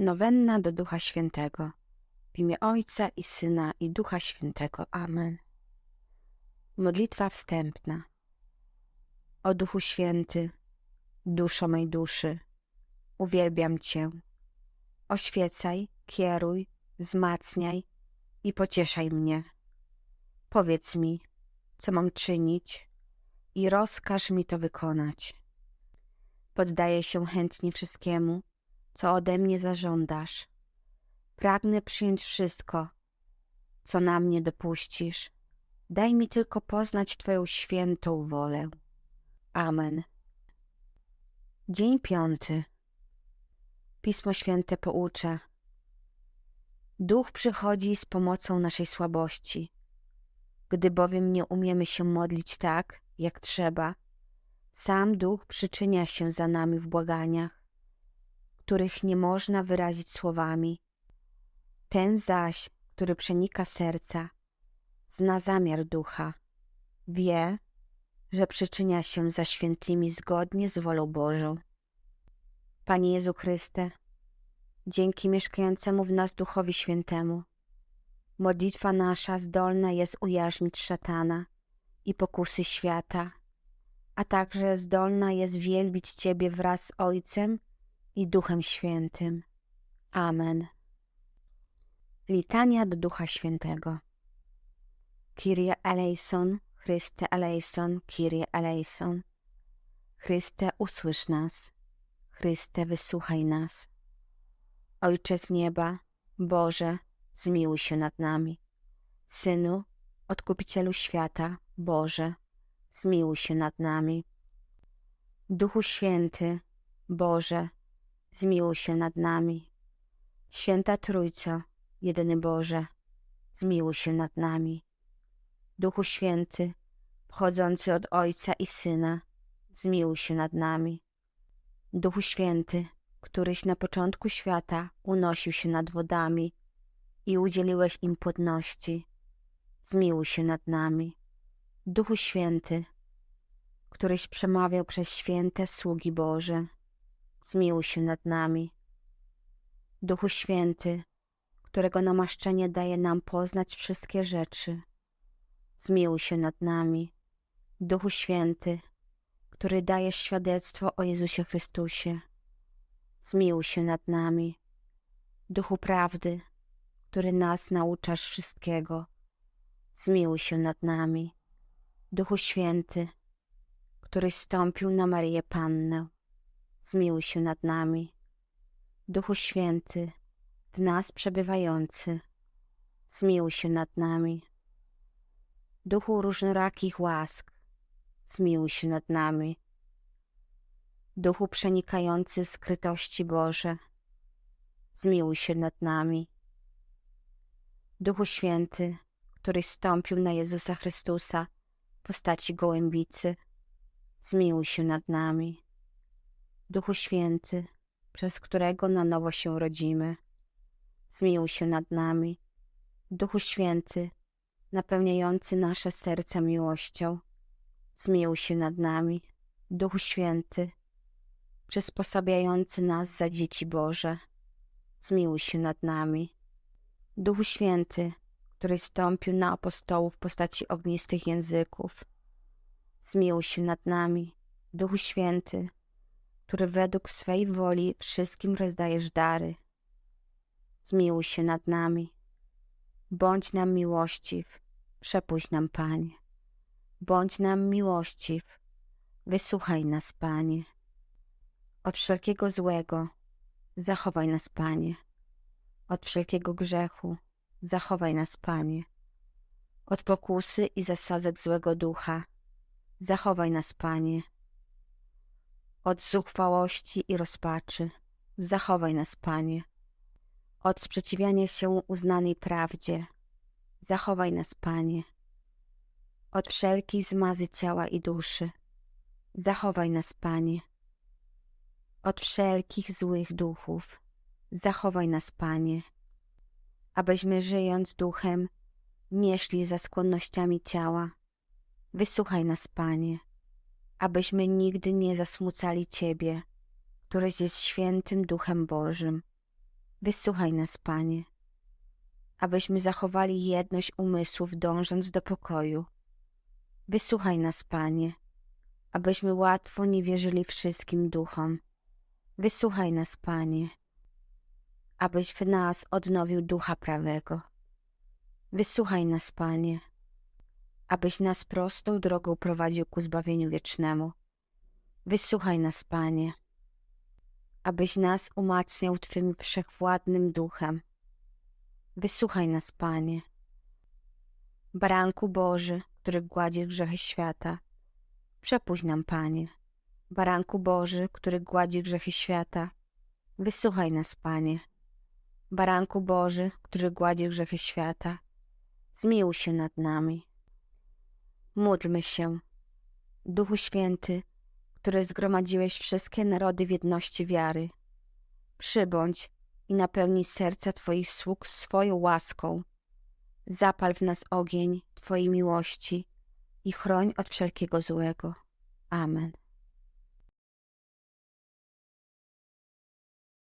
Nowenna do Ducha Świętego. W imię Ojca i Syna i Ducha Świętego. Amen. Modlitwa wstępna. O Duchu Święty, duszo mej duszy, uwielbiam Cię. Oświecaj, kieruj, wzmacniaj i pocieszaj mnie. Powiedz mi, co mam czynić i rozkaż mi to wykonać. Poddaję się chętnie wszystkiemu, co ode mnie zażądasz. Pragnę przyjąć wszystko, co na mnie dopuścisz. Daj mi tylko poznać Twoją świętą wolę. Amen. Dzień piąty. Pismo Święte poucza. Duch przychodzi z pomocą naszej słabości. Gdy bowiem nie umiemy się modlić tak, jak trzeba, sam Duch przyczynia się za nami w błaganiach, których nie można wyrazić słowami. Ten zaś, który przenika serca, zna zamiar Ducha, wie, że przyczynia się za świętymi zgodnie z wolą Bożą. Panie Jezu Chryste, dzięki mieszkającemu w nas Duchowi Świętemu, modlitwa nasza zdolna jest ujarzmić szatana i pokusy świata, a także zdolna jest wielbić Ciebie wraz z Ojcem i Duchem Świętym. Amen. Litania do Ducha Świętego. Kyrie eleison, Chryste eleison, Kyrie eleison. Chryste, usłysz nas. Chryste, wysłuchaj nas. Ojcze z nieba, Boże, zmiłuj się nad nami. Synu, Odkupicielu świata, Boże, zmiłuj się nad nami. Duchu Święty, Boże, zmiłuj się nad nami. Święta Trójco, jedyny Boże, zmiłuj się nad nami. Duchu Święty, pochodzący od Ojca i Syna, zmiłuj się nad nami. Duchu Święty, któryś na początku świata unosił się nad wodami i udzieliłeś im płodności, zmiłuj się nad nami. Duchu Święty, któryś przemawiał przez święte sługi Boże, zmiłuj się nad nami. Duchu Święty, którego namaszczenie daje nam poznać wszystkie rzeczy, zmiłuj się nad nami. Duchu Święty, który dajesz świadectwo o Jezusie Chrystusie, zmiłuj się nad nami. Duchu Prawdy, który nas nauczasz wszystkiego, zmiłuj się nad nami. Duchu Święty, któryś stąpił na Maryję Pannę, zmiłuj się nad nami. Duchu Święty, w nas przebywający, zmiłuj się nad nami. Duchu różnorakich łask, zmiłuj się nad nami. Duchu przenikający skrytości Boże, zmiłuj się nad nami. Duchu Święty, który stąpił na Jezusa Chrystusa w postaci gołębicy, zmiłuj się nad nami. Duchu Święty, przez którego na nowo się rodzimy, zmiłuj się nad nami. Duchu Święty, napełniający nasze serca miłością, zmiłuj się nad nami. Duchu Święty, przysposabiający nas za dzieci Boże, zmiłuj się nad nami. Duchu Święty, który stąpił na apostołów w postaci ognistych języków, zmiłuj się nad nami. Duchu Święty, który według swej woli wszystkim rozdajesz dary, zmiłuj się nad nami. Bądź nam miłościw, przepuść nam, Panie. Bądź nam miłościw, wysłuchaj nas, Panie. Od wszelkiego złego zachowaj nas, Panie. Od wszelkiego grzechu zachowaj nas, Panie. Od pokusy i zasadzek złego ducha zachowaj nas, Panie. Od zuchwałości i rozpaczy zachowaj nas, Panie. Od sprzeciwiania się uznanej prawdzie zachowaj nas, Panie. Od wszelkiej zmazy ciała i duszy zachowaj nas, Panie. Od wszelkich złych duchów zachowaj nas, Panie abyśmy żyjąc duchem nie szli za skłonnościami ciała. Wysłuchaj nas, Panie, abyśmy nigdy nie zasmucali Ciebie, któryś jest świętym Duchem Bożym. Wysłuchaj nas, Panie, abyśmy zachowali jedność umysłów, dążąc do pokoju. Wysłuchaj nas, Panie, abyśmy łatwo nie wierzyli wszystkim duchom. Wysłuchaj nas, Panie, abyś w nas odnowił ducha prawego. Wysłuchaj nas, Panie, abyś nas prostą drogą prowadził ku zbawieniu wiecznemu. Wysłuchaj nas, Panie, abyś nas umacniał Twym wszechwładnym duchem. Wysłuchaj nas, Panie. Baranku Boży, który gładzi grzechy świata, przepuść nam, Panie. Baranku Boży, który gładzi grzechy świata, wysłuchaj nas, Panie. Baranku Boży, który gładzi grzechy świata, zmiłuj się nad nami. Módlmy się, Duchu Święty, który zgromadziłeś wszystkie narody w jedności wiary. Przybądź i napełnij serca Twoich sług swoją łaską. Zapal w nas ogień Twojej miłości i chroń od wszelkiego złego. Amen.